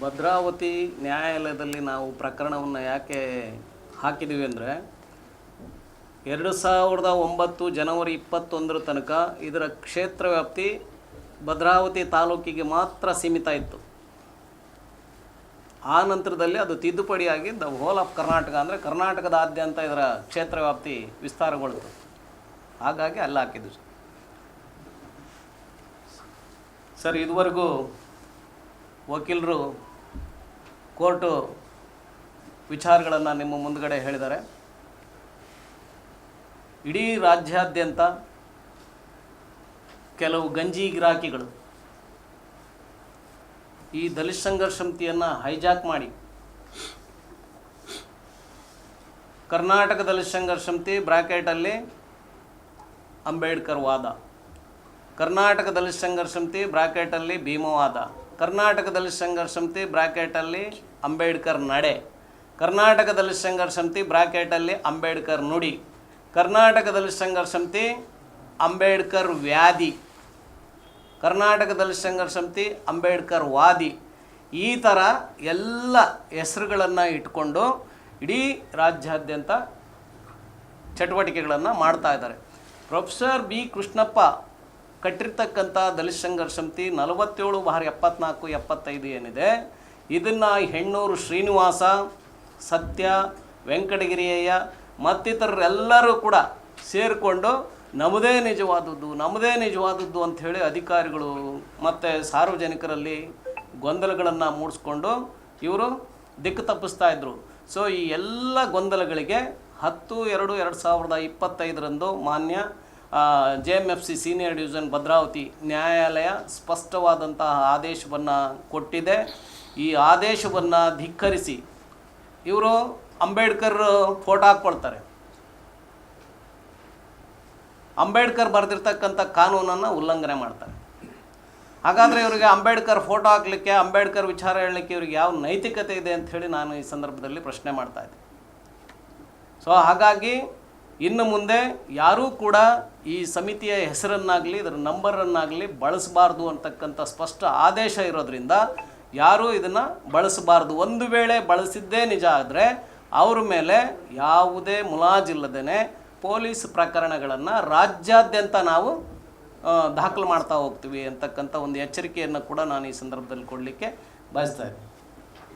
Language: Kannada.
Bhadravati ನ್ಯಾಯಾಲಯದಲ್ಲಿ ನಾವು ಪ್ರಕರಣವನ್ನು ಯಾಕೆ ಹಾಕಿದ್ದೀವಿ ಅಂದರೆ ಎರಡು ಸಾವಿರದ ಒಂಬತ್ತು ಜನವರಿ ಇಪ್ಪತ್ತೊಂದರ ತನಕ ಇದರ ಕ್ಷೇತ್ರ ವ್ಯಾಪ್ತಿ ಭದ್ರಾವತಿ ತಾಲೂಕಿಗೆ ಮಾತ್ರ ಸೀಮಿತ ಇತ್ತು ಆ ನಂತರದಲ್ಲಿ ಅದು ತಿದ್ದುಪಡಿಯಾಗಿ ದ ಹೋಲ್ ಆಫ್ ಕರ್ನಾಟಕ ಅಂದರೆ ಕರ್ನಾಟಕದಾದ್ಯಂತ ಇದರ ಕ್ಷೇತ್ರ ವ್ಯಾಪ್ತಿ ವಿಸ್ತಾರಗೊಳ್ತು ಹಾಗಾಗಿ ಅಲ್ಲಿ ಹಾಕಿದ್ದು ಸರ್. ಸರ್, ಇದುವರೆಗೂ ವಕೀಲರು ಕೋರ್ಟು ವಿಚಾರಗಳನ್ನು ನಿಮ್ಮ ಮುಂದಗಡೆ ಹೇಳಿದ್ದಾರೆ. ಇಡೀ ರಾಜ್ಯಾದ್ಯಂತ ಕೆಲವು ಗಂಜಿ ಗಿರಾಕಿಗಳು ಈ ದಲಿತ ಸಂಘರ್ಷ ಸಮಿತಿಯನ್ನು ಹೈಜಾಕ್ ಮಾಡಿ ಕರ್ನಾಟಕ ದಲಿತ ಸಂಘರ್ಷ ಸಮಿತಿ ಬ್ರಾಕೆಟಲ್ಲಿ ಅಂಬೇಡ್ಕರ್ ವಾದ, ಕರ್ನಾಟಕ ದಲಿತ ಸಂಘರ್ಷ ಸಮಿತಿ ಬ್ರಾಕೆಟಲ್ಲಿ ಭೀಮವಾದ ಕರ್ನಾಟಕ ದಲಿತ ಸಂಘರ್ಷ ಸಮಿತಿ ಬ್ರಾಕೆಟಲ್ಲಿ ಅಂಬೇಡ್ಕರ್ ನಡೆ. ಕರ್ನಾಟಕದಲ್ಲಿ ಸಂಘರ್ಷ ಸಮಿತಿ ಬ್ರಾಕೆಟಲ್ಲಿ ಅಂಬೇಡ್ಕರ್ ನುಡಿ. ಕರ್ನಾಟಕದಲ್ಲಿ ಸಂಘರ್ಷ ಸಮಿತಿ ಅಂಬೇಡ್ಕರ್ ವ್ಯಾಧಿ. ಕರ್ನಾಟಕದಲ್ಲಿ ಸಂಘರ್ಷ ಸಮಿತಿ ಅಂಬೇಡ್ಕರ್ ವಾದಿ. ಈ ಥರ ಎಲ್ಲ ಹೆಸರುಗಳನ್ನು ಇಟ್ಕೊಂಡು ಇಡೀ ರಾಜ್ಯಾದ್ಯಂತ ಚಟುವಟಿಕೆಗಳನ್ನು ಮಾಡ್ತಾ ಇದ್ದಾರೆ. ಪ್ರೊಫೆಸರ್ ಬಿ ಕೃಷ್ಣಪ್ಪ ಕಟ್ಟಿರ್ತಕ್ಕಂಥ ದಲಿತ ಸಂಘರ್ಷ ಸಮಿತಿ ನಲವತ್ತೇಳು ಬಾರಿ ಎಪ್ಪತ್ನಾಲ್ಕು, ಎಪ್ಪತ್ತೈದು ಏನಿದೆ, ಇದನ್ನು ಹೆಣ್ಣೂರು ಶ್ರೀನಿವಾಸ, ಸತ್ಯ, ವೆಂಕಟಗಿರಿಯಯ್ಯ ಮತ್ತಿತರರೆಲ್ಲರೂ ಕೂಡ ಸೇರಿಕೊಂಡು ನಮ್ಮದೇ ನಿಜವಾದದ್ದು ನಮ್ಮದೇ ನಿಜವಾದದ್ದು ಅಂಥೇಳಿ ಅಧಿಕಾರಿಗಳು ಮತ್ತು ಸಾರ್ವಜನಿಕರಲ್ಲಿ ಗೊಂದಲಗಳನ್ನು ಮೂಡಿಸ್ಕೊಂಡು ಇವರು ದಿಕ್ಕು ತಪ್ಪಿಸ್ತಾ ಇದ್ದರು ಸೊ ಈ ಎಲ್ಲ ಗೊಂದಲಗಳಿಗೆ ಹತ್ತು, ಎರಡು ಎರಡು ಸಾವಿರದ ಇಪ್ಪತ್ತೈದರಂದು ಮಾನ್ಯ J M F C senior division Bhadravati ನ್ಯಾಯಾಲಯ ಸ್ಪಷ್ಟವಾದಂತಹ ಆದೇಶವನ್ನು ಕೊಟ್ಟಿದೆ. ಈ ಆದೇಶವನ್ನು ಧಿಕ್ಕರಿಸಿ ಇವರು ಅಂಬೇಡ್ಕರ್ ಫೋಟೋ ಹಾಕ್ಕೊಳ್ತಾರೆ. ಅಂಬೇಡ್ಕರ್ ಬರೆದಿರ್ತಕ್ಕಂಥ ಕಾನೂನನ್ನು ಉಲ್ಲಂಘನೆ ಮಾಡ್ತಾರೆ. ಹಾಗಾದರೆ ಇವರಿಗೆ ಅಂಬೇಡ್ಕರ್ ಫೋಟೋ ಹಾಕಲಿಕ್ಕೆ, ಅಂಬೇಡ್ಕರ್ ವಿಚಾರ ಹೇಳಲಿಕ್ಕೆ ಇವ್ರಿಗೆ ಯಾವ ನೈತಿಕತೆ ಇದೆ ಅಂತ ಹೇಳಿ ನಾನು ಈ ಸಂದರ್ಭದಲ್ಲಿ ಪ್ರಶ್ನೆ ಮಾಡ್ತಾ ಇದ್ದೆ. ಸೊ ಹಾಗಾಗಿ ಇನ್ನು ಮುಂದೆ ಯಾರೂ ಕೂಡ ಈ ಸಮಿತಿಯ ಹೆಸರನ್ನಾಗಲಿ, ಇದರ ನಂಬರನ್ನಾಗಲಿ ಬಳಸಬಾರ್ದು ಅಂತಕ್ಕಂಥ ಸ್ಪಷ್ಟ ಆದೇಶ ಇರೋದ್ರಿಂದ ಯಾರೂ ಇದನ್ನು ಬಳಸಬಾರ್ದು. ಒಂದು ವೇಳೆ ಬಳಸಿದ್ದೇ ನಿಜ ಆದರೆ ಅವ್ರ ಮೇಲೆ ಯಾವುದೇ ಮುಲಾಜಿಲ್ಲದೇ ಪೊಲೀಸ್ ಪ್ರಕರಣಗಳನ್ನು ರಾಜ್ಯಾದ್ಯಂತ ನಾವು ದಾಖಲು ಮಾಡ್ತಾ ಹೋಗ್ತೀವಿ ಅಂತಕ್ಕಂಥ ಒಂದು ಎಚ್ಚರಿಕೆಯನ್ನು ಕೂಡ ನಾನು ಈ ಸಂದರ್ಭದಲ್ಲಿ ಕೊಡಲಿಕ್ಕೆ ಬಯಸ್ತಾ ಇದ್ದೀನಿ.